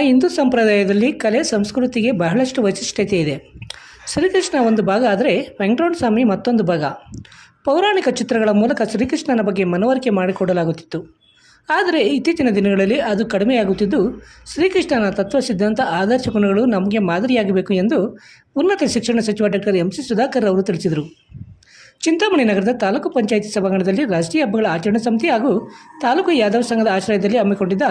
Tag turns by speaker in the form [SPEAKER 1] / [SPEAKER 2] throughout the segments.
[SPEAKER 1] ಹಿಂದೂ ಸಂಪ್ರದಾಯದಲ್ಲಿ ಕಲೆ, ಸಂಸ್ಕೃತಿಗೆ ಬಹಳಷ್ಟು ವೈಶಿಷ್ಟ್ಯತೆ ಇದೆ. ಶ್ರೀಕೃಷ್ಣ ಒಂದು ಭಾಗ ಆದರೆ ವೆಂಕಟರಮಣ ಸ್ವಾಮಿ ಮತ್ತೊಂದು ಭಾಗ. ಪೌರಾಣಿಕ ಚಿತ್ರಗಳ ಮೂಲಕ ಶ್ರೀಕೃಷ್ಣನ ಬಗ್ಗೆ ಮನವರಿಕೆ ಮಾಡಿಕೊಡಲಾಗುತ್ತಿತ್ತು. ಆದರೆ ಇತ್ತೀಚಿನ ದಿನಗಳಲ್ಲಿ ಅದು ಕಡಿಮೆಯಾಗುತ್ತಿದ್ದು, ಶ್ರೀಕೃಷ್ಣನ ತತ್ವ ಸಿದ್ಧಾಂತ ಆದರ್ಶ ಗುಣಗಳು ನಮಗೆ ಮಾದರಿಯಾಗಬೇಕು ಎಂದು ಉನ್ನತ ಶಿಕ್ಷಣ ಸಚಿವ ಡಾಕ್ಟರ್ ಎಂ ಸಿ ಸುಧಾಕರ್ ಅವರು ತಿಳಿಸಿದರು. ಚಿಂತಾಮಣಿ ನಗರದ ತಾಲೂಕು ಪಂಚಾಯಿತಿ ಸಭಾಂಗಣದಲ್ಲಿ ರಾಷ್ಟ್ರೀಯ ಹಬ್ಬಗಳ ಆಚರಣಾ ಸಮಿತಿ ಹಾಗೂ ತಾಲೂಕು ಯಾದವ ಸಂಘದ ಆಶ್ರಯದಲ್ಲಿ ಹಮ್ಮಿಕೊಂಡಿದ್ದ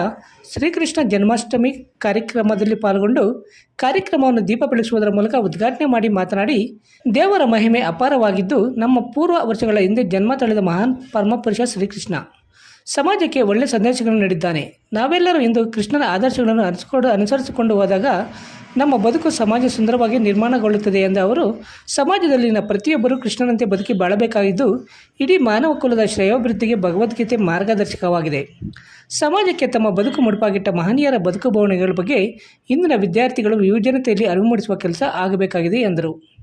[SPEAKER 1] ಶ್ರೀಕೃಷ್ಣ ಜನ್ಮಾಷ್ಟಮಿ ಕಾರ್ಯಕ್ರಮದಲ್ಲಿ ಪಾಲ್ಗೊಂಡು ಕಾರ್ಯಕ್ರಮವನ್ನು ದೀಪ ಬೆಳಗಿಸುವುದರ ಮೂಲಕ ಉದ್ಘಾಟನೆ ಮಾಡಿ ಮಾತನಾಡಿ, ದೇವರ ಮಹಿಮೆ ಅಪಾರವಾಗಿದ್ದು ನಮ್ಮ ಪೂರ್ವ ವರ್ಷಗಳ ಹಿಂದೆ ಜನ್ಮ ತಳೆದ ಮಹಾನ್ ಪರಮಪುರುಷ ಶ್ರೀಕೃಷ್ಣ. ಸಮಾಜಕ್ಕೆ ಒಳ್ಳೆಯ ಸಂದೇಶಗಳನ್ನು ನೀಡಿದ್ದಾನೆ. ನಾವೆಲ್ಲರೂ ಇಂದು ಕೃಷ್ಣನ ಆದರ್ಶಗಳನ್ನು ಅನಿಸಿಕೊಂಡು, ಅನುಸರಿಸಿಕೊಂಡು ಹೋದಾಗ ನಮ್ಮ ಬದುಕು ಸಮಾಜ ಸುಂದರವಾಗಿ ನಿರ್ಮಾಣಗೊಳ್ಳುತ್ತದೆ ಎಂದ ಅವರು, ಸಮಾಜದಲ್ಲಿನ ಪ್ರತಿಯೊಬ್ಬರೂ ಕೃಷ್ಣನಂತೆ ಬದುಕಿ ಬಾಳಬೇಕಾಗಿದ್ದು, ಇಡೀ ಮಾನವ ಕುಲದ ಶ್ರೇಯೋಭಿವೃದ್ಧಿಗೆ ಭಗವದ್ಗೀತೆ ಮಾರ್ಗದರ್ಶಕವಾಗಿದೆ. ಸಮಾಜಕ್ಕೆ ತಮ್ಮ ಬದುಕು ಮುಡುಪಾಗಿಟ್ಟ ಮಹನೀಯರ ಬದುಕು ಬವಣೆಗಳ ಬಗ್ಗೆ ಇಂದಿನ ವಿದ್ಯಾರ್ಥಿಗಳು ಯುವಜನತೆಯಲ್ಲಿ ಅರಿವು ಮೂಡಿಸುವ ಕೆಲಸ ಆಗಬೇಕಾಗಿದೆ ಎಂದರು.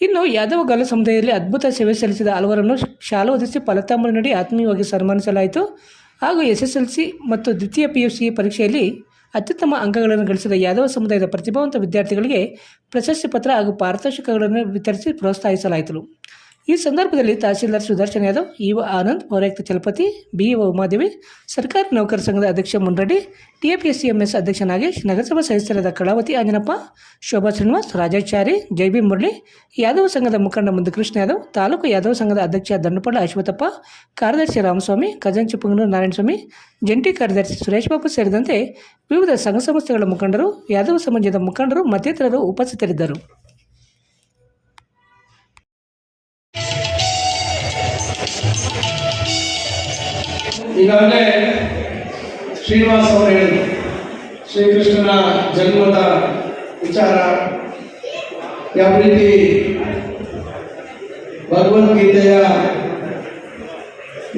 [SPEAKER 1] ಇನ್ನು ಯಾದವ ಗಲ ಸಮುದಾಯದಲ್ಲಿ ಅದ್ಭುತ ಸೇವೆ ಸಲ್ಲಿಸಿದ ಹಲವರನ್ನು ಶಾಲಾ ಹೊದಿಸಿ ಫಲತಾಂಬೂಲ ನೀಡಿ ಆತ್ಮೀಯವಾಗಿ ಸನ್ಮಾನಿಸಲಾಯಿತು. ಹಾಗೂ ಎಸ್ ಎಸ್ ಎಲ್ ಸಿ ಮತ್ತು ದ್ವಿತೀಯ ಪಿ ಯು ಸಿ ಪರೀಕ್ಷೆಯಲ್ಲಿ ಅತ್ಯುತ್ತಮ ಅಂಕಗಳನ್ನು ಗಳಿಸಿದ ಯಾದವ ಸಮುದಾಯದ ಪ್ರತಿಭಾವಂತ ವಿದ್ಯಾರ್ಥಿಗಳಿಗೆ ಪ್ರಶಸ್ತಿ ಪತ್ರ ಹಾಗೂ ಪಾರಿತೋಷಿಕಗಳನ್ನು ವಿತರಿಸಿ ಪ್ರೋತ್ಸಾಹಿಸಲಾಯಿತು. ಈ ಸಂದರ್ಭದಲ್ಲಿ ತಹಸೀಲ್ದಾರ್ ಸುದರ್ಶನ್ ಯಾದವ್ ಇವ ಆನಂದ್, ಪೌರಾಯುಕ್ತ ಚಲಪತಿ ಬಿ ಉಮಾದೇವಿ, ಸರ್ಕಾರಿ ನೌಕರ ಸಂಘದ ಅಧ್ಯಕ್ಷ ಮುನ್ರೆಡ್ಡಿ ಟಿಎಪಿಎಸ್ಸಿಎಂಎಸ್ ಅಧ್ಯಕ್ಷ ನಾಗೇಶ್, ನಗರಸಭಾ ಸದಸ್ಯರಾದ ಕಳಾವತಿ ಆಂಜನಪ್ಪ, ಶೋಭಾ ಶ್ರೀನಿವಾಸ್, ರಾಜಾಚಾರಿ, ಜೈಬಿ ಮುರಳಿ, ಯಾದವ ಸಂಘದ ಮುಖಂಡ ಕೃಷ್ಣ ಯಾದವ್, ತಾಲೂಕು ಯಾದವ ಸಂಘದ ಅಧ್ಯಕ್ಷ ದಂಡುಪಳ್ಳ ಅಶ್ವಥಪ್ಪ, ಕಾರ್ಯದರ್ಶಿ ರಾಮಸ್ವಾಮಿ, ಖಜಾಂಚಿ ಪುಂಗನೂರು ನಾರಾಯಣಸ್ವಾಮಿ, ಜಂಟಿ ಕಾರ್ಯದರ್ಶಿ ಸುರೇಶ್ ಬಾಬು ಸೇರಿದಂತೆ ವಿವಿಧ ಸಂಘ ಸಂಸ್ಥೆಗಳ ಮುಖಂಡರು, ಯಾದವ ಸಮಾಜದ ಮುಖಂಡರು ಮತ್ತಿತರರು ಉಪಸ್ಥಿತರಿದ್ದರು.
[SPEAKER 2] ಈಗಾಗಲೇ ಶ್ರೀನಿವಾಸ್ ಅವರು ಹೇಳಿದರು, ಶ್ರೀಕೃಷ್ಣನ ಜನ್ಮದ ವಿಚಾರ, ಯಾವ ರೀತಿ ಭಗವದ್ಗೀತೆಯ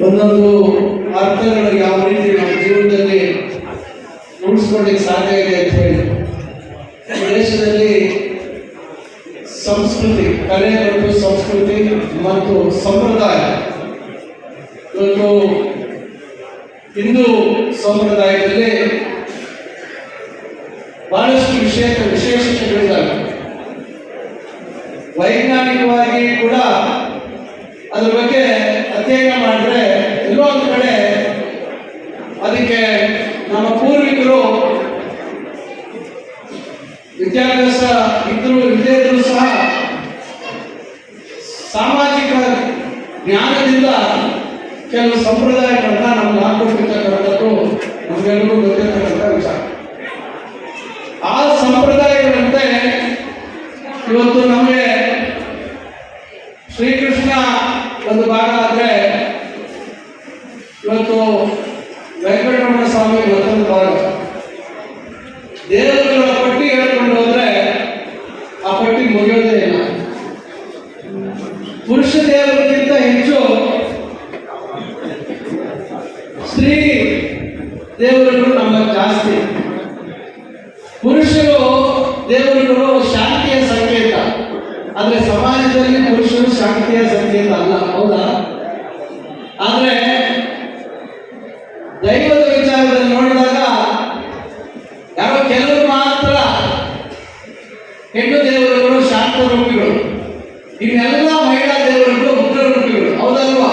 [SPEAKER 2] ಒಂದೊಂದು ಅರ್ಥಗಳು ಯಾವ ರೀತಿ ನಮ್ಮ ಜೀವನದಲ್ಲಿ ಉಳಿಸ್ಕೊಳ್ಳಿಕ್ಕೆ ಸಾಧ್ಯ ಇದೆ ಅಂತ ಹೇಳಿ. ದೇಶದಲ್ಲಿ ಸಂಸ್ಕೃತಿ, ಕಲೆ ಮತ್ತು ಸಂಸ್ಕೃತಿ ಮತ್ತು ಸಂಪ್ರದಾಯ ಇವತ್ತು ಹಿಂದೂ ಸಂಪ್ರದಾಯದಲ್ಲಿ ಬಹಳಷ್ಟು ವಿಶೇಷ ವಿಶೇಷತೆಗಳಿದ್ದಾವೆ. ವೈಜ್ಞಾನಿಕವಾಗಿ ಕೂಡ ಅದ್ರ ಬಗ್ಗೆ ಅಧ್ಯಯನ ಮಾಡಿದ್ರೆ ಎಲ್ಲೋ ಒಂದು ಕಡೆ ಅದಕ್ಕೆ ನಮ್ಮ ಪೂರ್ವಿಕರು ವಿದ್ಯಾಭ್ಯಾಸ ಇದ್ರು ಇಲ್ಲದೇ ಸಹ ಸಾಮಾಜಿಕ ಜ್ಞಾನದಿಂದ ಕೆಲವು ಸಂಪ್ರದಾಯಗಳನ್ನ ನಮ್ಗೆ ಹಾಕೊಂಡಿರ್ತಕ್ಕಂಥದ್ದು ನಮಗೆಲ್ಲರಿಗೂ ಗೊತ್ತಿರ್ತಕ್ಕಂಥ ವಿಚಾರ. ಆ ಸಂಪ್ರದಾಯಗಳಂತೆ ಇವತ್ತು ನಮಗೆ ಶ್ರೀಕೃಷ್ಣ ಒಂದು ಭಾಗ ಆದ್ರೆ ಇವತ್ತು ವೆಂಕಟರಮಣ ಸ್ವಾಮಿ ಮತ್ತೊಂದು ಭಾಗ ದೇವರುಗಳ ಪಟ್ಟಿ ಹೇಳ್ಕೊಂಡು ಹೋದ್ರೆ ಆ ಪಟ್ಟಿ ಮುಗಿಯೋದೇ ಇಲ್ಲ ಪುರುಷ ದೇವರಿಗಿಂತ ಹೆಚ್ಚು ಸ್ತ್ರೀ ದೇವರುಗಳು ನಮ್ಮ ಜಾಸ್ತಿ. ಪುರುಷರು ದೇವರುಗಳು ಶಾಂತಿಯ ಸಂಕೇತ. ಆದರೆ ಸಮಾಜದಲ್ಲಿ ಪುರುಷರು ಶಾಂತಿಯ ಸಂಕೇತ ಅಲ್ಲ, ಹೌದಾ ಆದ್ರೆ ದೈವದ ವಿಚಾರದಲ್ಲಿ ನೋಡಿದಾಗ ಯಾರೋ ಕೆಲವರು ಮಾತ್ರ ಹೆಣ್ಣು ದೇವರುಗಳು ಶಾಂತ ರೂಪಿಗಳು ಇನ್ನೆಲ್ಲ ಮಹಿಳಾ ದೇವರುಗಳು ಉಗ್ರ ರೂಪಿಗಳು ಹೌದಲ್ವಾ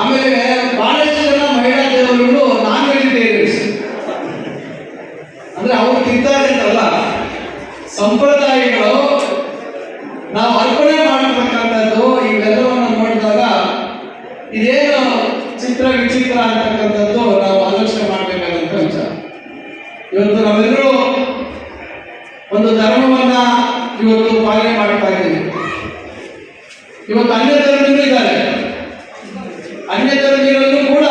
[SPEAKER 2] ಆಮೇಲೆ ಬಹಳಷ್ಟು ಜನ ಮಹಿಳಾ ದೇವರುಗಳು ನಾನ್ ವೆಜಿಟೇರಿಯನ್ಸ್ ಅಂದ್ರೆ ಅವ್ರು ತಿಂತಾರೆ ಅಂತಲ್ಲ ಸಂಪ್ರದಾಯಗಳು ನಾವು ಅರ್ಪಣೆ ಮಾಡತಕ್ಕಂಥದ್ದು ಇವೆಲ್ಲವನ್ನು ನೋಡಿದಾಗ ಇದೇನು ಚಿತ್ರ ವಿಚಿತ್ರ ಅಂತಕ್ಕಂಥದ್ದು ನಾವು ಆಲೋಚನೆ ಮಾಡಬೇಕಾದಂತ ವಿಚಾರ ಇವತ್ತು ನಾವೆಲ್ಲರೂ ಒಂದು ಧರ್ಮವನ್ನ ಇವತ್ತು ಪಾಲನೆ ಮಾಡ್ತಾ ಇದ್ದೀವಿ ಇವತ್ತು ಅನ್ಯ ಧರ್ಮೀಯರು ಇದ್ದಾರೆ ಅನ್ಯ ಧರ್ಮೀಯರಲ್ಲೂ ಕೂಡ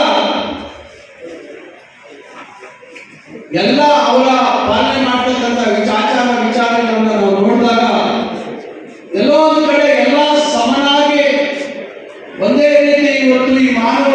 [SPEAKER 2] ಎಲ್ಲ ಅವರ ಪಾಲನೆ ಮಾಡ್ತಕ್ಕಂಥ ವಿಚಾರ ವಿಚಾರಗಳನ್ನ ನಾವು ನೋಡಿದಾಗ ಎಲ್ಲೋ ಒಂದು ಕಡೆ ಎಲ್ಲ ಸಮನಾಗಿ ಒಂದೇ ರೀತಿ ಇವತ್ತು ಈ ಮಾನವ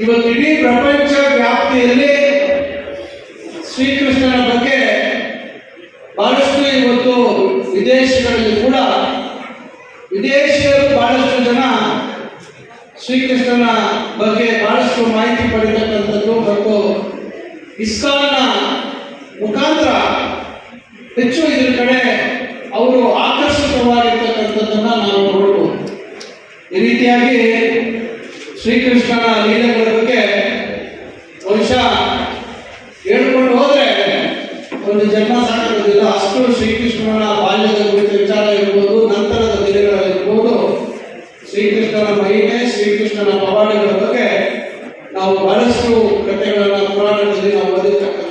[SPEAKER 2] ಇವತ್ತು ಇಡೀ ಪ್ರಪಂಚ ವ್ಯಾಪ್ತಿಯಲ್ಲಿ ಶ್ರೀಕೃಷ್ಣನ ಬಗ್ಗೆ ಬಹಳಷ್ಟು ಇವತ್ತು ವಿದೇಶಗಳಲ್ಲಿ ಕೂಡ ವಿದೇಶಿಯರು ಬಹಳಷ್ಟು ಜನ ಶ್ರೀಕೃಷ್ಣನ ಬಗ್ಗೆ ಬಹಳಷ್ಟು ಮಾಹಿತಿ ಪಡೆಯತಕ್ಕಂಥದ್ದು ಮತ್ತು ಇಸ್ಕಾನ ಮುಖಾಂತರ ದೇವಸ್ಥಾನ ಲೀಲೆಗಳ ಬಗ್ಗೆ ಬಹುಶಃ ಹೇಳ್ಕೊಂಡು ಹೋದ್ರೆ ಒಂದು ಜನ್ಮ ಸಾಕಾಗೋದಿಲ್ಲ ಅಷ್ಟು ಶ್ರೀಕೃಷ್ಣನ ಬಾಲ್ಯದ ಕುರಿತ ವಿಚಾರ ಇರ್ಬೋದು, ನಂತರದ ದಿನಗಳಲ್ಲಿರ್ಬೋದು. ಶ್ರೀಕೃಷ್ಣನ ಮಹಿಮೆ, ಶ್ರೀಕೃಷ್ಣನ ಪವಾಡಗಳ ಬಗ್ಗೆ ನಾವು ಬಹಳಷ್ಟು ಕಥೆಗಳನ್ನು ಪುರಾಣಗಳಲ್ಲಿ ನಾವು ಓದಿರ್ತಕ್ಕಂಥ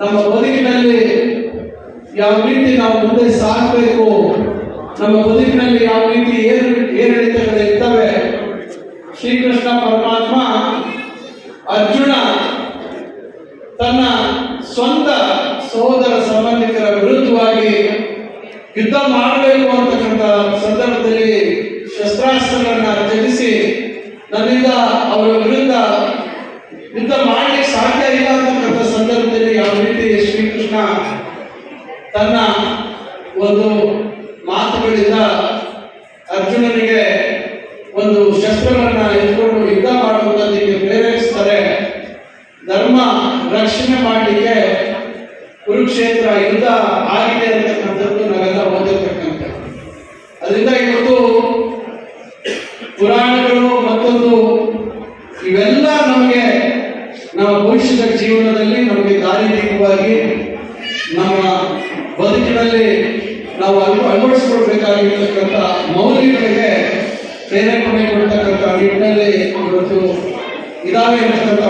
[SPEAKER 2] ನಮ್ಮ ಬದುಕಿನಲ್ಲಿ ಯಾವ ರೀತಿ ನಾವು ಮುಂದೆ ಸಾಗಬೇಕು, ನಮ್ಮ ಬದುಕಿನಲ್ಲಿ ಯಾವ ರೀತಿ ಏನು ಏರಿಳಿತಗಳು ಇರ್ತವೆ, ಶ್ರೀಕೃಷ್ಣ ಪರಮಾತ್ಮ ಅರ್ಜುನ ತನ್ನ ಸ್ವಂತ ಸಹೋದರ ಸಂಬಂಧಿಕರ ವಿರುದ್ಧವಾಗಿ ಯುದ್ಧ ಮಾಡ ತನ್ನ ಒಂದು ಮಾತುಗಳಿಂದ ಅರ್ಜುನನಿಗೆ ಒಂದು ಶಸ್ತ್ರವನ್ನು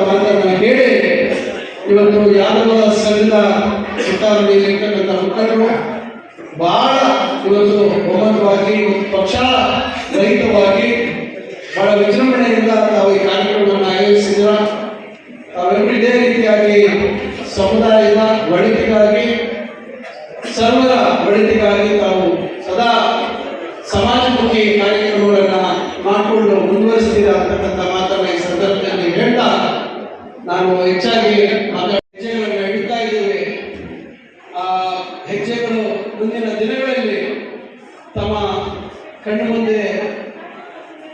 [SPEAKER 2] ಮಾತನ್ನು ಹೇಳಿ ಇವತ್ತು ಯಾದವ ಸಂಘದ ಸುತ್ತಲೂ ಇರತಕ್ಕಂಥ ಮುಖಂಡರು ಬಹಳ ಇವತ್ತು ಬಹುಮತವಾಗಿ ಒಂದು ಪಕ್ಷ ಮುಂದಿನ ದಿನಗಳಲ್ಲಿ ತಮ್ಮ ಕಣ್ಣು ಮುಂದೆ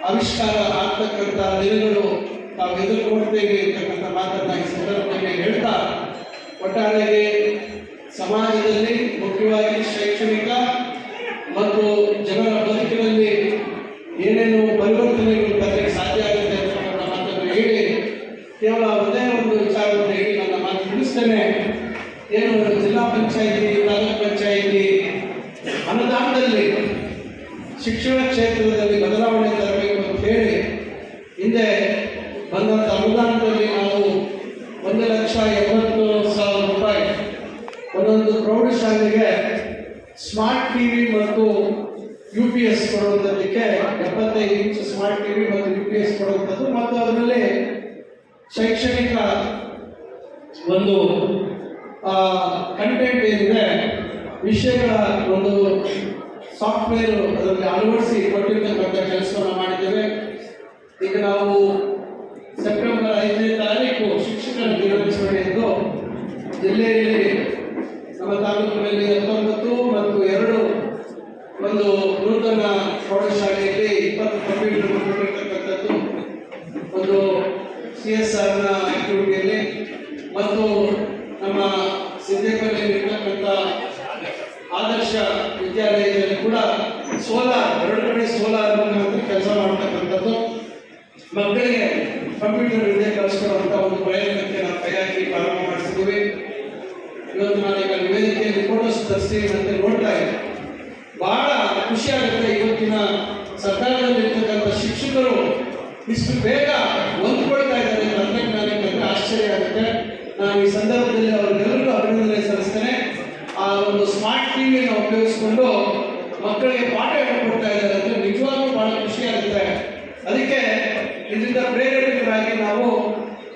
[SPEAKER 2] ಆವಿಷ್ಕಾರ ಆಗ್ತಕ್ಕಂಥ ದಿನಗಳು ತಾವು ಎದುರುಕೊಡ್ತೇವೆ ಅಂತಕ್ಕಂಥ ಮಾತನ್ನ ಈ ಸಂದರ್ಭದಲ್ಲಿ ಹೇಳ್ತಾ, ಒಟ್ಟಾರೆಗೆ ಸಮಾಜದಲ್ಲಿ ಮುಖ್ಯವಾಗಿ ಶೈಕ್ಷಣಿಕ ಮತ್ತು ಜನರ ಬದುಕಿನಲ್ಲಿ ಏನೇನು ಪರಿವರ್ತನೆಗಳು ತರಲಿಕ್ಕೆ ಸಾಧ್ಯ ಆಗುತ್ತೆ ಅಂತಕ್ಕಂಥ ಮಾತನ್ನು ಹೇಳಿ ಕೇವಲ ಒಂದೇ ಒಂದು ವಿಚಾರವನ್ನು ಹೇಳಿ ನನ್ನ ಮಾತು ಮುಗಿಸ್ತೇನೆ ಏನು ಜಿಲ್ಲಾ ಪಂಚಾಯಿತಿ ತಾಲೂಕ್ ಪಂಚಾಯಿತಿ ಅನುದಾನದಲ್ಲಿ ಶಿಕ್ಷಣ ಕ್ಷೇತ್ರದಲ್ಲಿ ಬದಲಾವಣೆ ತರಬೇಕು ಅಂತ ಹೇಳಿ ಹಿಂದೆ ಬಂದಂಥ ಅನುದಾನದಲ್ಲಿ ನಾವು ಒಂದು ಲಕ್ಷ ಎಂಬತ್ತು ಸಾವಿರ ರೂಪಾಯಿ ಒಂದೊಂದು ಪ್ರೌಢಶಾಲೆಗೆ ಸ್ಮಾರ್ಟ್ ಟಿವಿ ಮತ್ತು ಯು ಪಿ ಎಸ್ ಕೊಡುವುದಕ್ಕೆ ಎಪ್ಪತ್ತೈದು ಇಂಚ್ ಸ್ಮಾರ್ಟ್ ಟಿವಿ ಮತ್ತು ಯು ಪಿ ಎಸ್ ಕೊಡುವಂಥದ್ದು. ಮತ್ತು ಅದರಲ್ಲಿ ಶೈಕ್ಷಣಿಕ ಒಂದು ಕಂಟೆಂಟ್ ಏನಿದೆ, ವಿಷಯಗಳ ಒಂದು ಸಾಫ್ಟ್ವೇರ್ ಅದರಲ್ಲಿ ಅಳವಡಿಸಿ ಕೊಟ್ಟಿರ್ತಕ್ಕಂಥ ಕೆಲಸವನ್ನು ಮಾಡಿದ್ದೇವೆ. ಈಗ ನಾವು ಸೆಪ್ಟೆಂಬರ್ ಐದನೇ ತಾರೀಕು ಶಿಕ್ಷಕರ ದಿನಾಚರಣೆ ಎಂದು ಜಿಲ್ಲೆಯಲ್ಲಿ ನಮ್ಮ ತಾಲೂಕಿನಲ್ಲಿ ಹತ್ತೊಂಬತ್ತು ಮತ್ತು ಎರಡು ಒಂದು ನೂತನ ಪ್ರೌಢಶಾಲೆಯಲ್ಲಿ ಇಪ್ಪತ್ತು ಕಂಪ್ಯೂಟರ್ ಕೊಟ್ಟಿರ್ತಕ್ಕಂಥದ್ದು ಒಂದು ಸಿ ಎಸ್ ಆರ್ನ ಆಕ್ಟಿವಿಟಿಯಲ್ಲಿ ಮತ್ತು ನಮ್ಮ ಸಿದ್ದೇಪಲ್ಲಿ ಇರ್ತಕ್ಕಂಥ ಆದರ್ಶ ವಿದ್ಯಾಲಯದಲ್ಲಿ ಕೂಡ ಸೋಲಾರ್ ಎರಡು ಕಡೆ ಸೋಲಾರ್ ಮುಖಾಂತರ ಕೆಲಸ ಮಾಡ್ತಕ್ಕಂಥದ್ದು ಮಕ್ಕಳಿಗೆ ಕಂಪ್ಯೂಟರ್ ವಿದ್ಯೆ ಕಲಿಸ್ಕೊಡುವಂಥ ಒಂದು ಪ್ರಯತ್ನಕ್ಕೆ ನಾವು ಕೈ ಹಾಕಿ ಪ್ರಾರಂಭ ಮಾಡಿಸಿದ್ದೀವಿ ಇವತ್ತು ನಾನೀಗ ವೇದಿಕೆಯಲ್ಲಿ ಫೋಟೋಸ್ ತರಿಸಿ ಮತ್ತೆ ನೋಡ್ತಾ ಇದ್ದೆ ಬಹಳ ಆಗುತ್ತೆ ಇವತ್ತಿನ ಸರ್ಕಾರದಲ್ಲಿರ್ತಕ್ಕಂಥ ಶಿಕ್ಷಕರು ಇಷ್ಟು ಬೇಗ ಹೊಂದ್ಕೊಳ್ತಾ ಇದ್ದಾರೆ ತಂತ್ರಜ್ಞಾನಕ್ಕೆ ಅಂದರೆ ಆಶ್ಚರ್ಯ ಆಗುತ್ತೆ. ನಾನು ಈ ಸಂದರ್ಭದಲ್ಲಿ ಅವರಿಗೆಲ್ಲರಿಗೂ ಅಭಿನಂದನೆ ಸಲ್ಲಿಸ್ತೇನೆ. ಆ ಒಂದು ಸ್ಮಾರ್ಟ್ ಟಿವಿಯನ್ನು ಉಪಯೋಗಿಸಿಕೊಂಡು ಮಕ್ಕಳಿಗೆ ಪಾಠ ಹೇಳ್ಕೊಡ್ತಾ ಇದ್ದಾರೆ. ಅಂದರೆ ನಿಜವಾಗ್ಲೂ ಬಹಳ ಖುಷಿ ಆಗುತ್ತೆ. ಅದಕ್ಕೆ ಇದರಿಂದ ಪ್ರೇರೇಪಿತರಾಗಿ ನಾವು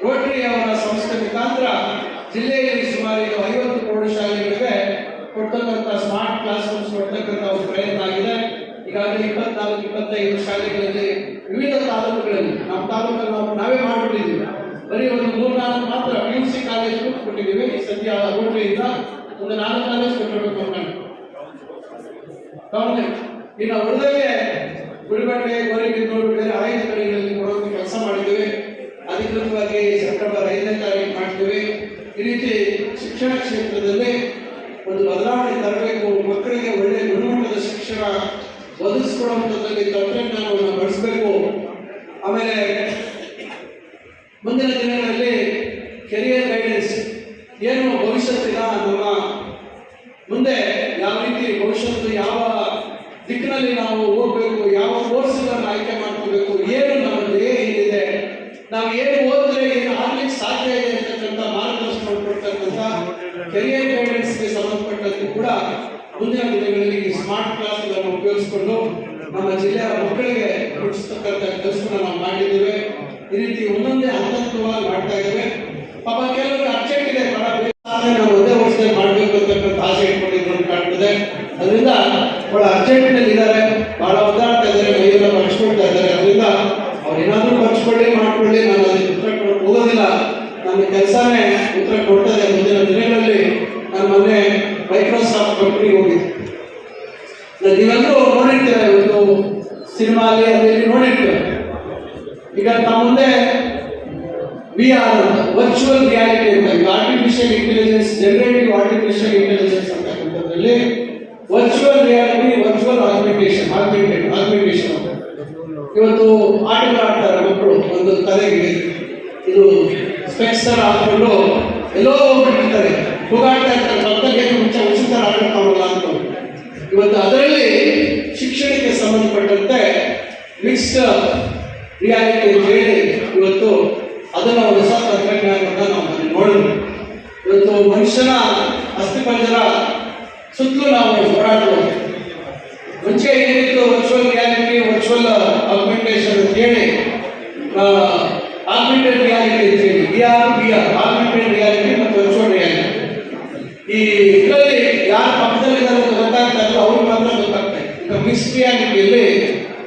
[SPEAKER 2] ರೋಟರಿ ಅವರ ಸಂಸ್ಥೆ ಮುಖಾಂತರ ಜಿಲ್ಲೆಯಲ್ಲಿ ಸುಮಾರು ಈಗ ಐವತ್ತು ಪ್ರೌಢಶಾಲೆಗಳಿಗೆ ಕೊಡ್ತಕ್ಕಂಥ ಸ್ಮಾರ್ಟ್ ಕ್ಲಾಸ್ ರೂಮ್ಸ್ ಕೊಡ್ತಕ್ಕಂಥ ಒಂದು ಪ್ರಯತ್ನ ಆಗಿದೆ. ಈಗಾಗಲೇ ಇಪ್ಪತ್ನಾಲ್ಕು, ಇಪ್ಪತ್ತೈದು ಶಾಲೆಗಳಲ್ಲಿ ವಿವಿಧ ತಾಲೂಕುಗಳಲ್ಲಿ ನಮ್ಮ ತಾಲೂಕನ್ನು ನಾವು ನಾವೇ ಮಾಡಿಬಿಟ್ಟಿದ್ದೀವಿ. ಬರೀ ಒಂದು ಮೂರು ನಾಲ್ಕು ಮಾತ್ರ ಪಿ ಯು ಸಿ ಕಾಲೇಜು ಕೊಟ್ಟಿದ್ದೀವಿ ಸದ್ಯ ರೋಟರಿಯಿಂದ ಒಂದು ನಾಲ್ಕು ಕಾಲೇಜ್ ಕೊಟ್ಟಿರಬೇಕು ಗಮನ ಇನ್ನು ಉಳಿದೇ ಗುಡಿಬಂಡೆ ಗೋರಿಬಿದ್ದೂರು ಬೇರೆ ಐದು ಕಡೆಗಳಲ್ಲಿ ಕೊಡೋದು ಕೆಲಸ ಮಾಡಿದ್ದೀವಿ. ಅಧಿಕೃತವಾಗಿ ಸೆಪ್ಟೆಂಬರ್ ಐದನೇ ತಾರೀಕು ಮಾಡ್ತೀವಿ. ಈ ರೀತಿ ಶಿಕ್ಷಣ ಕ್ಷೇತ್ರದಲ್ಲಿ ಒಂದು ಬದಲಾವಣೆ ತರಬೇಕು. ಮಕ್ಕಳಿಗೆ ಒಳ್ಳೆಯ ಗುಣಮಟ್ಟದ ಶಿಕ್ಷಣ ಒದಗಿಸ್ಕೊಡುವಂಥದ್ದಲ್ಲಿ ತಂತ್ರಜ್ಞಾನವನ್ನು ಬಳಸಬೇಕು ಆಮೇಲೆ ಮುಂದಿನ ದಿನಗಳಲ್ಲಿ ಕೆರಿಯರ್ ಗೈಡೆನ್ಸ್, ಏನು ಭವಿಷ್ಯತ್ತಿನ ನಮ್ಮ ಮುಂದೆ ಯಾವ ರೀತಿ ಭವಿಷ್ಯತ್ತು ಯಾವ ದಿಕ್ಕಿನಲ್ಲಿ ನಾವು ಹೋಗಬೇಕು ಯಾವ ಕೋರ್ಸ್ಗಳನ್ನು ಆಯ್ಕೆ ಮಾಡ್ಕೋಬೇಕು, ಏನು ನಮ್ಮ ಏನಿದೆ, ನಾವು ಏನು ಓದಿದ್ರೆ ಏನು ಆಗ್ಲಿಕ್ಕೆ ಸಾಧ್ಯ ಇದೆ ಅಂತಕ್ಕಂಥ ಮಾರ್ಗದರ್ಶನ ಕೊಡ್ತಕ್ಕಂಥ ಕೆರಿಯರ್ ಗೈಡೆನ್ಸ್ಗೆ ಸಂಬಂಧಪಟ್ಟಂತೆ ಕೂಡ ಮುಂದಿನ ದಿನಗಳಲ್ಲಿ ಈ ಸ್ಮಾರ್ಟ್ ಕ್ಲಾಸ್ಗಳನ್ನು ಉಪಯೋಗಿಸಿಕೊಂಡು ನಮ್ಮ ಜಿಲ್ಲೆಯ ಮಕ್ಕಳಿಗೆ ಮುಟ್ಟಿಸ್ತಕ್ಕಂಥ ಕೆಲಸವನ್ನು ನಾವು ಮಾಡಿದ್ದೇವೆ. ಈ ರೀತಿ ಒಂದೊಂದೇ ಹಂತ ಹಂತವಾಗಿ ಮಾಡ್ತಾ ಇದ್ದೇವೆ. ಪಾಪ ಕೆಲವರು ಅರ್ಜೆಂಟ್ ಇದೆ ನಾವು ಒಂದೇ ವರ್ಷದಲ್ಲಿ ಮಾಡಬೇಕು ಅಂತಕ್ಕಂಥ ಆಸೆ ಇಟ್ಕೊಂಡಿದ್ರು ಅಂತ ಕಾಣ್ತದೆ. ಅದರಿಂದ ಬಹಳ ಅರ್ಜೆಂಟ್ನಲ್ಲಿ ಇದ್ದಾರೆ. ಬಹಳ ಒದ್ದಾಡ್ತಾ ಇದ್ದಾರೆ ಮೈಯೆಲ್ಲ ಹಂಚ್ಕೊಳ್ತಾ ಇದ್ದಾರೆ. ಅದರಿಂದ ಅವ್ರು ಏನಾದರೂ ಹಂಚ್ಕೊಳ್ಳಿ ಮಾಡ್ಕೊಳ್ಳಿ, ನಾನು ಅದಕ್ಕೆ ಉತ್ತರ ಕೊಡೋಕೆ ಹೋಗೋದಿಲ್ಲ. ನನ್ನ ಕೆಲಸನೇ ಉತ್ತರ ಕೊಡ್ತದೆ ಮುಂದಿನ ದಿನಗಳಲ್ಲಿ ನಾನು ಮೊನ್ನೆ ಮೈಕ್ರೋಸಾಫ್ಟ್ ಕಂಪ್ನಿಗೆ ಹೋಗಿದ್ದೆ ನಾನು ನೀವೆಲ್ಲರೂ ನೋಡಿರ್ತೀರ ಇವತ್ತು ಸಿನಿಮಾ ಅಲ್ಲಿ ಅಲ್ಲಿ ಇಲ್ಲಿ ನೋಡಿರ್ತೀರ ಈಗ ನಮ್ಮ ಮುಂದೆ ವಿ ಆರ್ ವರ್ಚುವಲ್ ರಿಯಾಲಿಟಿ ಅಂತ ಈಗ artificial intelligence generative artificial intelligence ಅಂತಕ್ಕಂಥದ್ರಲ್ಲಿ virtual reality virtual augmentation augmented augmentation ಅಂತ ಇವತ್ತು ಆಟಗಳು ಆಡ್ತಾರೆ ಮಕ್ಕಳು ಒಂದು ತಲೆಗೆ ಇದು ಸ್ಪೆಕ್ಸರ್ ಹಾಕೊಂಡು ಎಲ್ಲೋ ಹೋಗ್ಬಿಟ್ಟಿರ್ತಾರೆ ಹೋಗಾಡ್ತಾ ಇರ್ತಾರೆ ಪಕ್ಕಕ್ಕೆ ಮುಂಚೆ ಉಚಿತ ಆಡ್ತಾವಲ್ಲ ಅಂತ. ಇವತ್ತು ಅದರಲ್ಲಿ ಶಿಕ್ಷಣಕ್ಕೆ ಸಂಬಂಧಪಟ್ಟಂತೆ ಮಿಕ್ಸ್ಡ್ ರಿಯಾಲಿಟಿ ಅಂತ ಹೇಳಿ ಇವತ್ತು ಅದನ್ನು ಹೊಸ ತಂತ್ರಜ್ಞಾನವನ್ನು ನಾವು ನೋಡಿದ್ವಿ ಇವತ್ತು ಮನುಷ್ಯನ ಅಸ್ಥಿಪಂಜರ ಸುತ್ತಲೂ ನಾವು ಓಡಾಡ್ಬೋದು ಮುಂಚೆ ಏನಿತ್ತು ವರ್ಚುವಲ್ ರಿಯಾಲಿಟಿ ವರ್ಚುವಲ್ ಆಗ್ಮೆಂಟೇಷನ್ ಅಂತ ಹೇಳಿ ಆಗ್ಮೆಂಟೆಡ್ ರಿಯಾಲಿಟಿ ಅಂತ ಹೇಳಿ V R B R augmented reality ಮತ್ತು ವರ್ಚುವಲ್ ರಿಯಾಲಿಟಿ ಈ ಇದರಲ್ಲಿ ಯಾರು ಪಕ್ಕದಲ್ಲಿದ್ದಾರೆ ಅಂತ ಗೊತ್ತಾಗ್ತಾ ಇಲ್ಲ ಅವ್ರಿಗೆ ಮಾತ್ರ ಗೊತ್ತಾಗ್ತಾ ಆಗಿತ್ತು ಇಲ್ಲಿ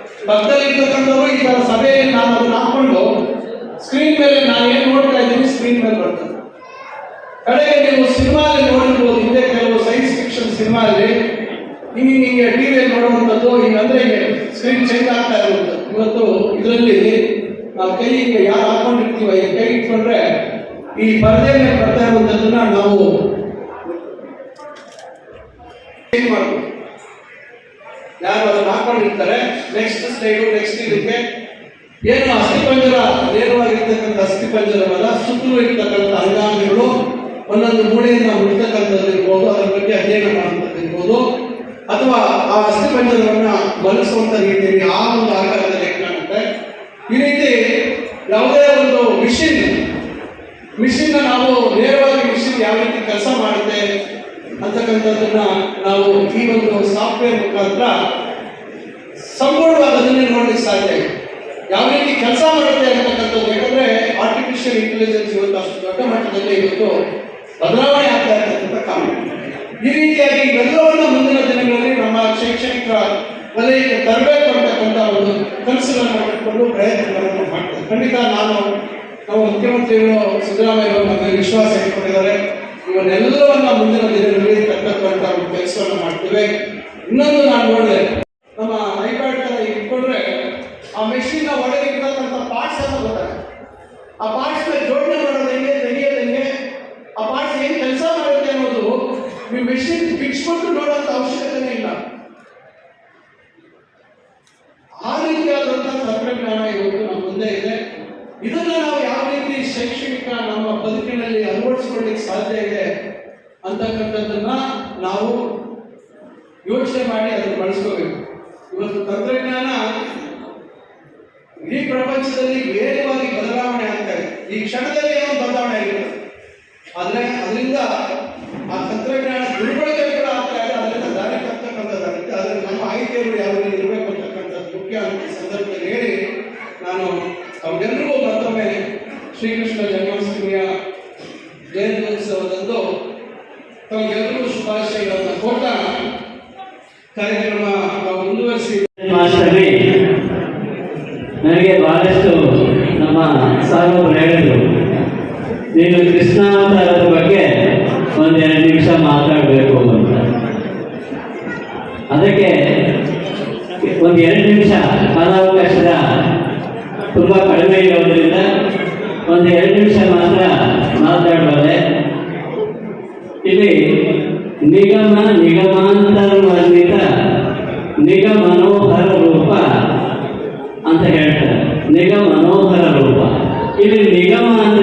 [SPEAKER 2] ಮಿಕ್ಸ್ ಪಕ್ಕದಲ್ಲಿ ಇರ್ತಕ್ಕಂಥವ್ರು ಈ ತರ ಸಭೆಯಲ್ಲಿ ನಾನು ಅದನ್ನ ಹಾಕೊಂಡು ಸ್ಕ್ರೀನ್ ಮೇಲೆ ನಾನು ಏನು ನೋಡ್ತಾ ಇದ್ದೀನಿ ಸ್ಕ್ರೀನ್ ಮೇಲೆ ಬರ್ತದೆ ಕಡೆಗೆ ನೀವು ಸಿನಿಮಾದಲ್ಲಿ ನೋಡಿರ್ಬೋದು, ಹಿಂದೆ ಕೆಲವು ಸೈನ್ಸ್ ಫಿಕ್ಷನ್ ಸಿನಿಮಾದಲ್ಲಿ ಹಿಂಗೆ ಹಿಂಗೆ ಟಿವಿಯಲ್ಲಿ ನೋಡುವಂಥದ್ದು ಹಿಂಗೆ ಅಂದ್ರೆ ಹಿಂಗೆ ಸ್ಕ್ರೀನ್ ಚೇಂಜ್ ಆಗ್ತಾ ಇರುವಂಥದ್ದು. ಇವತ್ತು ಇದರಲ್ಲಿ ನಾವು ಕೈ ಹಿಂಗೆ ಯಾರು ಹಾಕೊಂಡಿರ್ತೀವ, ಈ ಕೈ ಇಟ್ಕೊಂಡ್ರೆ ಈ ಪರದೆ ಮೇಲೆ ಬರ್ತಾ ಇರುವಂಥದ್ದನ್ನ ನಾವು ಮಾಡ್ಬೋದು. ಯಾರು ಅದನ್ನ ಹಾಕೊಂಡಿರ್ತಾರೆ? ನೆಕ್ಸ್ಟ್ ಸ್ಲೈಡು ನೆಕ್ಸ್ಟ್ ಇದಕ್ಕೆ ಏನು ಅಸ್ಥಿಪಂಜರ ನೇರವಾಗಿರ್ತಕ್ಕಂಥ ಅಸ್ಥಿಪಂಜರವಲ್ಲ ಸುತ್ತಲೂ ಇರ್ತಕ್ಕಂಥ ಅಂಗಾಂಗಗಳು ಒಂದೊಂದು ಮೂಳೆಯಿಂದ ಹುಡ್ತಕ್ಕಂಥದ್ದಿರ್ಬೋದು ಅದರ ಬಗ್ಗೆ ಅಧ್ಯಯನ ಮಾಡುವಂಥದ್ದು ಇರ್ಬೋದು ಅಥವಾ ಆ ಅಸ್ಥಿಪಂಜರವನ್ನ ಬಳಸುವಂತ ರೀತಿಯಲ್ಲಿ ಆ ಒಂದು ಆಕಾರದಲ್ಲಿ ಕಾಣುತ್ತೆ? ಈ ರೀತಿ ಯಾವುದೇ ಒಂದು ಮಿಷಿನ್ ಮಿಷಿನ್ ನಾವು ನೇರವಾಗಿ ಮಿಷಿನ್ ಯಾವ ರೀತಿ ಕೆಲಸ ಮಾಡುತ್ತೆ? ಅಂತಕ್ಕಂಥದ್ದನ್ನ ನಾವು ಈ ಒಂದು ಸಾಫ್ಟ್ವೇರ್ ಮುಖಾಂತರ ಸಂಪೂರ್ಣವಾಗಿ ಅದನ್ನೇ ಸಾಧ್ಯ ಯಾವ ರೀತಿ ಕೆಲಸ ಮಾಡುತ್ತೆ ಅಂತಕ್ಕಂಥದ್ದು, ಯಾಕಂದ್ರೆ ಆರ್ಟಿಫಿಷಿಯಲ್ ಇಂಟೆಲಿಜೆನ್ಸ್ ಇವತ್ತು ಅಷ್ಟು ದೊಡ್ಡ ಮಟ್ಟದಲ್ಲಿ ಇವತ್ತು ಬದಲಾವಣೆ ಆಗ್ತಾ ಇರ್ತಕ್ಕಂಥ ಕಾರಣ. ಈ ರೀತಿಯಾಗಿ ಇವೆಲ್ಲವನ್ನ ಮುಂದಿನ ದಿನಗಳಲ್ಲಿ ನಮ್ಮ ಶೈಕ್ಷಣಿಕ ವಲಯಕ್ಕೆ ತರಬೇಕು ಅಂತಕ್ಕಂಥ ಒಂದು ಕನಸುಗಳನ್ನು ಮಾಡಿಕೊಂಡು ಪ್ರಯತ್ನಗಳನ್ನು ಮಾಡ್ತಾರೆ ಖಂಡಿತ ನಾನು ನಮ್ಮ ಮುಖ್ಯಮಂತ್ರಿಗಳು ಸಿದ್ದರಾಮಯ್ಯ ವಿಶ್ವಾಸ ಇಟ್ಕೊಂಡಿದ್ದಾರೆ. ಇವನ್ನೆಲ್ಲವನ್ನ ಮುಂದಿನ ದಿನಗಳಲ್ಲಿ ತಕ್ಕಂಥ ಒಂದು ಕೆಲಸವನ್ನು ಮಾಡ್ತೇವೆ. ಇನ್ನೊಂದು ನಾನು ನೋಡಿದೆ, ನಮ್ಮ ತರ ಇಟ್ಕೊಂಡ್ರೆ ಆ ಮೆಷಿನ್ ಒಳಗೆ ಇರ್ತಕ್ಕಂಥ ಪಾರ್ಟ್ಸ್ ಎಲ್ಲ ಬರ್ತಾರೆ ಆ ಪಾರ್ಟ್ಸ್ ಜೋಡಣೆ ಮಾಡೋದು ಹೆಂಗೆ ಆ ಪಾರ್ಟ್ಸ್ ಏನು ಕೆಲಸ ಮಾಡುತ್ತೆ ಅನ್ನೋದು ನೀವು ಮೆಷಿನ್ ಬಿಚ್ಕೊಂಡು ನೋಡೋಂಥ ಅವಶ್ಯಕತೆನೇ ಇಲ್ಲ. ಆ ರೀತಿಯಾದಂಥ ತಂತ್ರಜ್ಞಾನ ಇವತ್ತು ನಮ್ಮ ಮುಂದೆ ಇದೆ. ಇದನ್ನ ನಾವು ಯಾವ ರೀತಿ ಶೈಕ್ಷಣಿಕ ನಮ್ಮ ಬದುಕಿನಲ್ಲಿ ಅಳವಡಿಸ್ಕೊಳ್ಳಿಕ್ಕೆ ಸಾಧ್ಯ ಇದೆ ಅಂತಕ್ಕಂಥದ್ದನ್ನ ನಾವು ಯೋಚನೆ ಮಾಡಿ ಅದನ್ನು ಬಳಸ್ಕೋಬೇಕು. ಇವತ್ತು ತಂತ್ರಜ್ಞಾನ ಇಡೀ ಪ್ರಪಂಚದಲ್ಲಿ ವೇಗವಾಗಿ ಬದಲಾವಣೆ ಆಗ್ತಾ ಇದೆ. ಈ ಕ್ಷಣದಲ್ಲಿ ಏನೋ ಬದಲಾವಣೆ ಆಗಿರುತ್ತೆ ಆದರೆ ಅದರಿಂದ ಆ ತಂತ್ರಜ್ಞಾನ ದುರ್ಬಳಕೆ ಕೂಡ ಆಗ್ತಾ ಇದೆ. ಅದರಿಂದ ದಾರಿ ತಪ್ಪತಕ್ಕಂಥದ್ದಾಗುತ್ತೆ ಆದ್ರೆ ನಮ್ಮ ಆಯ್ಕೆಗಳು ಯಾವ ರೀತಿ ಇರಬೇಕು ಅಂತಕ್ಕಂಥದ್ದು ಮುಖ್ಯ ಸಂದರ್ಭದಲ್ಲಿ ಹೇಳಿ ನಾನು ಅವ್ರಿಗೆಲ್ಲರಿಗೂ ಮತ್ತೊಮ್ಮೆ ಶ್ರೀಕೃಷ್ಣ ಜನ್ಮಾಷ್ಟಮಿಯ ಜಯಂತ್ಯೋತ್ಸವದಂದು ತಮಗೆಲ್ಲರಿಗೂ ಶುಭಾಶಯಗಳನ್ನು ಕೊಟ್ಟ ಕಾರ್ಯಕ್ರಮ ನಾವು ಮುಂದುವರಿಸಿ.
[SPEAKER 3] ಜನ್ಮಾಷ್ಟಮಿ. ನನಗೆ ಬಹಳಷ್ಟು ನಮ್ಮ ಸಾರ್ವಭೌಮರು ಹೇಳಿದರು. ನೀನು ಕೃಷ್ಣಾವತಾರದ ಬಗ್ಗೆ ಒಂದೆರಡು ನಿಮಿಷ ಮಾತಾಡಬೇಕು ಅಂತ. ಅದಕ್ಕೆ ಒಂದು ಎರಡು ನಿಮಿಷ ಕಾಲಾವಕಾಶದ ತುಂಬ ಕಡಿಮೆ ಇರೋದ್ರಿಂದ ಒಂದು ಎರಡು ನಿಮಿಷ ಮಾತ್ರ ಮಾತಾಡಬಲ್ಲೆ ಇಲ್ಲಿ ನಿಗಮ ನಿಗಮಾಂತರ ವರ್ಣಿತ ನಿಗಮನೋಹರ ರೂಪ ಅಂತ ಹೇಳ್ತಾರೆ. ನಿಗಮನೋಹರ ರೂಪ. ಇಲ್ಲಿ ನಿಗಮ ಅಂದ್ರೆ